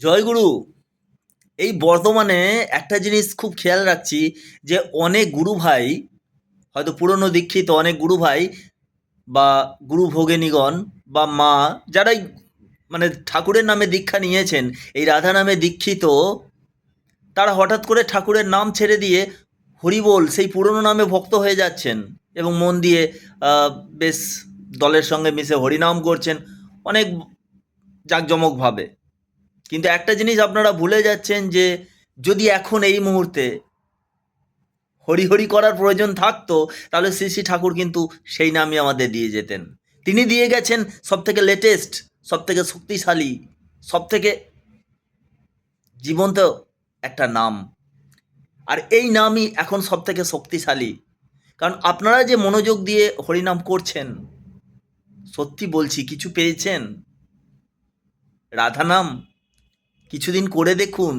জয়গুরু এই বর্তমানে একটা জিনিস খুব খেয়াল রাখছি যে অনেক গুরু ভাই, হয়তো পুরনো দীক্ষিত অনেক গুরু ভাই বা গুরু ভোগিনীগণ বা মা, যারাই মানে ঠাকুরের নামে দীক্ষা নিয়েছেন, এই রাধা নামে দীক্ষিত, তারা হঠাৎ করে ঠাকুরের নাম ছেড়ে দিয়ে হরিবোল, সেই পুরনো নামে ভক্ত হয়ে যাচ্ছেন এবং মন দিয়ে বেশ দলের সঙ্গে মিশে হরিনাম করছেন, অনেক জাঁকজমকভাবে। কিন্তু একটা জিনিস আপনারা ভুলে যাচ্ছেন যে যদি এখন এই মুহূর্তে হরি হরি করার প্রয়োজন থাকতো, তাহলে শ্রী শ্রী ঠাকুর কিন্তু সেই নামই আমাদের দিয়ে যেতেন। তিনি দিয়ে গেছেন সব থেকে লেটেস্ট সব থেকে শক্তিশালী সব থেকে জীবন্ত একটা নাম। আর এই নামই এখন সব থেকে শক্তিশালী। কারণ আপনারা যে মনোযোগ দিয়ে হরিনাম করছেন, সত্যি বলছি, কিছু পেয়েছেন? রাধা নাম কিছুদিন করে দেখুন।